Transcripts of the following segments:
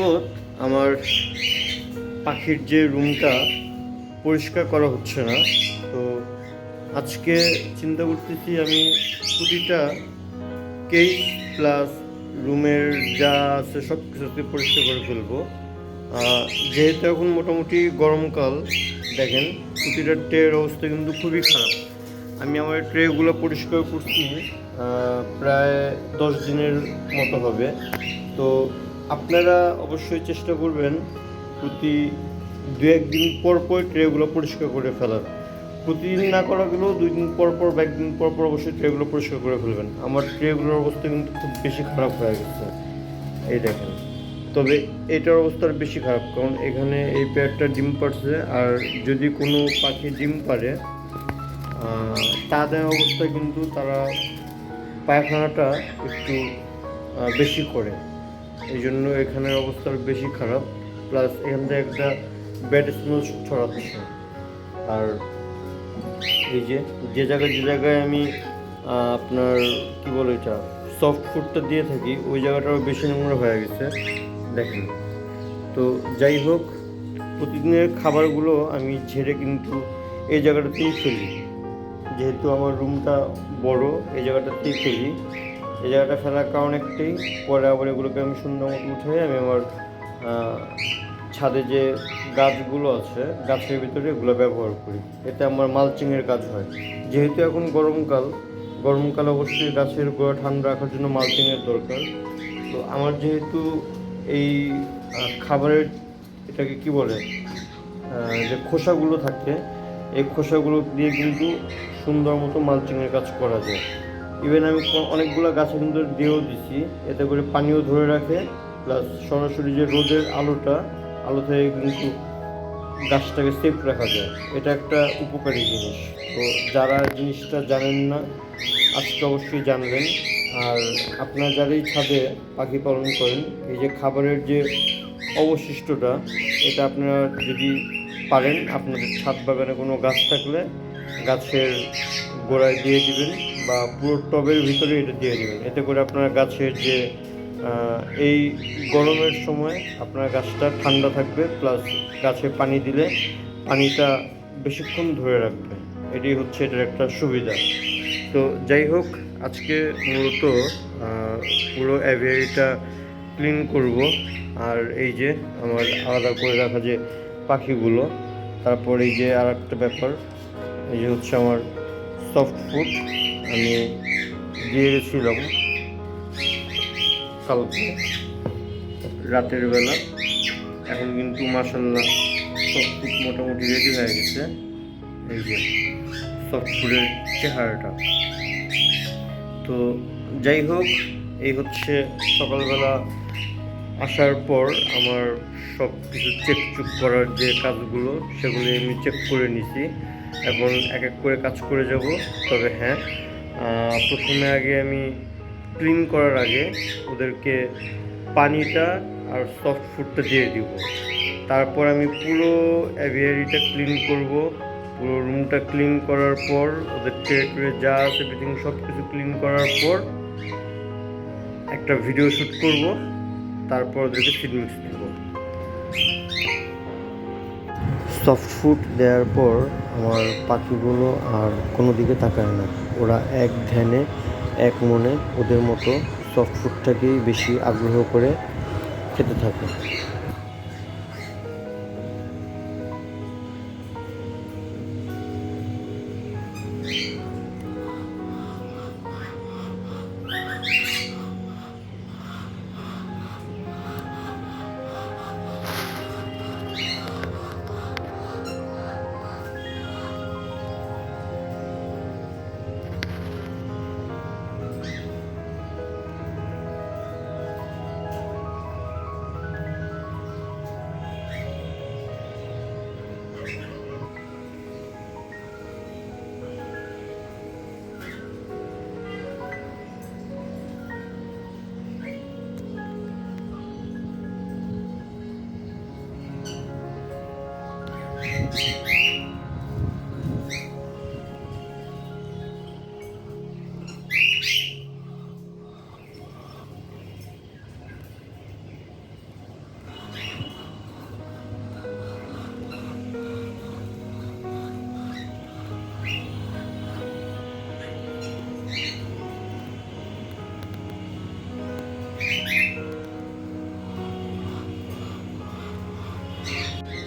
যাবৎ আমার পাখির যে রুমটা পরিষ্কার করা হচ্ছে না, তো আজকে চিন্তা করতেছি আমি প্রতিটা কেস প্লাস রুমের যা আছে সব কিছুকে পরিষ্কার করে ফেলব। যেহেতু এখন মোটামুটি গরমকাল, দেখেন, প্রতিটা ট্রের অবস্থা কিন্তু খুবই খারাপ। আমি আমার ট্রেগুলো পরিষ্কার করছি প্রায় দশ দিনের মতো হবে। তো আপনারা অবশ্যই চেষ্টা করবেন প্রতি দু একদিন পর পর ট্রেগুলো পরিষ্কার করে ফেলার। প্রতিদিন না করা গেলেও দুই দিন পর পর বা একদিন পর পর অবশ্যই ট্রেগুলো পরিষ্কার করে ফেলবেন। আমার ট্রেগুলোর অবস্থা কিন্তু খুব বেশি খারাপ হয়ে গেছে। এই দেখেন। তবে এটার অবস্থা বেশি খারাপ, কারণ এখানে এই পেয়ারটা ডিম পারছে আর যদি কোনো পাখি ডিম পারে তাদের অবস্থা কিন্তু তারা পায়খানাটা একটু বেশি করে। এই জন্য এখানের অবস্থা বেশি খারাপ। প্লাস এখান থেকে একটা ব্যাড স্মেল ছড়াচ্ছে আর এই যে যে জায়গায় যে জায়গায় আমি আপনার কি বলে এটা সফট ফুডটা দিয়ে থাকি, ওই জায়গাটাও বেশি নোংরা হয়ে গেছে। দেখেন। তো যাই হোক, প্রতিদিনের খাবারগুলো আমি ঝেড়ে কিন্তু এই জায়গাটাতেই ফেলি। যেহেতু আমার রুমটা বড়, এই জায়গাটাতেই ফেলি। এই জায়গাটা ফেলার কারণ একটাই পরে আবার এগুলোকে আমি সুন্দর মতো উঠে আমি আমার ছাদে যে গাছগুলো আছে, গাছের ভিতরে এগুলো ব্যবহার করি। এতে আমার মালচিংয়ের কাজ হয়। যেহেতু এখন গরমকাল গরমকাল অবশ্যই গাছের গোড়া ঠান্ডা রাখার জন্য মালচিংয়ের দরকার। তো আমার যেহেতু এই খাবারের এটাকে কি বলে যে খোসাগুলো থাকে, এই খোসাগুলো দিয়ে কিন্তু সুন্দর মতো মালচিংয়ের কাজ করা যায়। ইভেন আমি অনেকগুলো গাছে কিন্তু দিয়েও দিছি। এতে করে পানিও ধরে রাখে প্লাস সরাসরি যে রোদের আলোটা, আলো থেকে কিন্তু গাছটাকে সেফ রাখা যায়। এটা একটা উপকারী জিনিস। তো যারা জিনিসটা জানেন না, আজকে অবশ্যই জানবেন। আর আপনারা যারাই ছাদে পাখি পালন করেন, এই যে খাবারের যে অবশিষ্টটা, এটা আপনারা যদি পারেন, আপনাদের ছাদ বাগানে কোনো গাছ থাকলে গাছের গোড়ায় দিয়ে দিবেন বা পুরো টবের ভিতরে এটা দিয়ে দিবেন। এতে করে আপনার গাছের যে এই গরমের সময় আপনার গাছটা ঠান্ডা থাকবে, প্লাস গাছে পানি দিলে পানিটা বেশিক্ষণ ধরে রাখবে এটি হচ্ছে এটার একটা সুবিধা। তো যাই হোক, আজকে মূলত পুরো অ্যাভিয়ারিটা ক্লিন করব। আর এই যে আমার আলাদা করে রাখা যে পাখিগুলো, তারপর এই যে আর একটা ব্যাপার, এই যে হচ্ছে আমার সফট ফুড আমি দিয়ে গেছিলাম কালকে, রাতের বেলা। এখন কিন্তু মাসাল্লাহ সফট ফুড মোটামুটি রেডি হয়ে গেছে। এই যে সফট ফুডের চেহারাটা। তো যাই হোক, এই হচ্ছে সকালবেলা আসার পর আমার সব কিছু চেক চুক করার যে কাজগুলো, সেগুলি আমি চেক করে নিছি। এখন এক এক করে কাজ করে যাব। তবে হ্যাঁ প্রথমে আগে আমি ক্লিন করার আগে ওদেরকে পানিটা আর সফট ফুডটা দিয়ে দিব। তারপর আমি পুরো অ্যাভিয়ারিটা ক্লিন করব। পুরো রুমটা ক্লিন করার পর, ওদের টেরিটরি যা আছে এভরিথিং সব কিছু ক্লিন করার পর একটা ভিডিও শ্যুট করব। তারপর ওদেরকে ফিড মিক্স দেবো। সফট ফুড দেওয়ার পর আমার পাখিগুলো আর কোনো দিকে তাকায় না। ওরা এক ধ্যানে, এক মনে ওদের মতো সফট ফুডটাকেই বেশি আগ্রহ করে খেতে থাকে।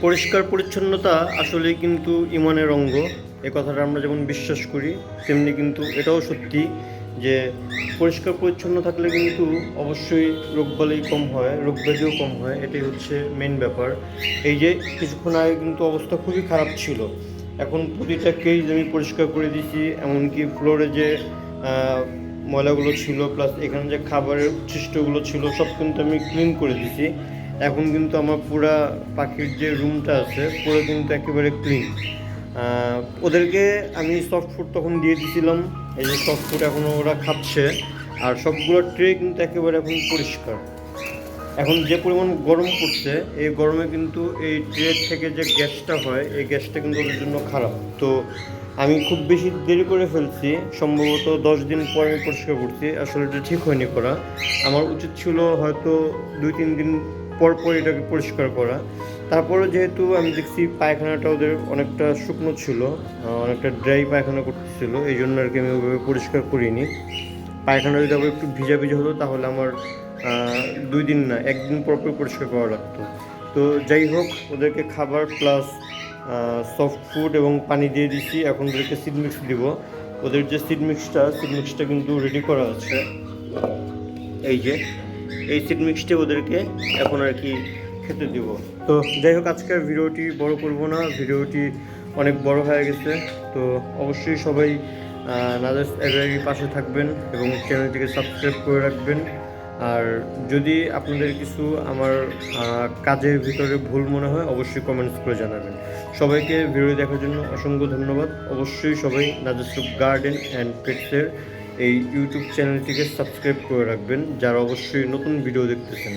পরিষ্কার পরিচ্ছন্নতা আসলে কিন্তু ইমানের অঙ্গ। এ কথাটা আমরা যেমন বিশ্বাস করি, তেমনি কিন্তু এটাও সত্যি যে পরিষ্কার পরিচ্ছন্ন থাকলে কিন্তু অবশ্যই রোগবালাই কম হয় রোগব্যাধিও কম হয়, এটাই হচ্ছে মেন ব্যাপার। এই যে কিছুক্ষণ আগে কিন্তু অবস্থা খুবই খারাপ ছিল। এখন প্রতিটা কেজ আমি পরিষ্কার করে দিয়েছি, এমনকি ফ্লোরে যে ময়লাগুলো ছিল প্লাস এখানে যে খাবারের উচ্ছিষ্টগুলো ছিল, সব কিন্তু আমি ক্লিন করে দিয়েছি। এখন কিন্তু আমার পুরা পাখির যে রুমটা আছে, পুরো কিন্তু একেবারে ক্লিন ওদেরকে আমি সফট ফুড তখন দিয়ে দিয়েছিলাম এই যে সফট ফুড এখনও ওরা খাচ্ছে, আর সবগুলো ট্রে কিন্তু একেবারে এখন পরিষ্কার। এখন যে পরিমাণ গরম পড়ছে, এই গরমে কিন্তু এই ট্রে থেকে যে গ্যাসটা হয়, এই গ্যাসটা কিন্তু ওদের জন্য খারাপ। তো আমি খুব বেশি দেরি করে ফেলছি, সম্ভবত দশ দিন পর আমি পরিষ্কার করছি, আসলে এটা ঠিক হয়নি করা। আমার উচিত ছিল হয়তো দুই তিন দিন পর পর এটাকে পরিষ্কার করা। তারপরে যেহেতু আমি দেখছি পায়খানাটা ওদের অনেকটা শুকনো ছিল অনেকটা ড্রাই পায়খানা করতেছিল, এই জন্য আর কি আমি ওইভাবে পরিষ্কার করিনি। পায়খানা যদি আবার একটু ভিজা ভিজা হতো তাহলে আমার দুই দিন না, একদিন পর পর পরিষ্কার করা লাগতো। তো যাই হোক, ওদেরকে খাবার প্লাস সফট ফুড এবং পানি দিয়ে দিছি, এখন ওদেরকে সিড মিক্স দিব। ওদের যে সিড মিক্সটা সিড মিক্সটা কিন্তু রেডি করা আছে। এই যে এই সিড মিক্সটা ওদেরকে এখন আর কি খেতে দিব। তো যাই হোক, আজকের ভিডিওটি বড় করব না, ভিডিওটি অনেক বড় হয়ে গেছে। তো অবশ্যই সবাই নাজাস এভারি পাশে থাকবেন এবং চ্যানেলটিকে সাবস্ক্রাইব করে রাখবেন। আর যদি আপনাদের কিছু আমার কাজের ভিতরে ভুল মনে হয়, অবশ্যই কমেন্টস করে জানাবেন। সবাইকে ভিডিও দেখার জন্য অসংখ্য ধন্যবাদ। অবশ্যই সবাই নাজাসুপ গার্ডেন অ্যান্ড পেটসের এই ইউটিউব চ্যানেলটিকে সাবস্ক্রাইব করে রাখবেন যারা অবশ্যই নতুন ভিডিও দেখতেছেন।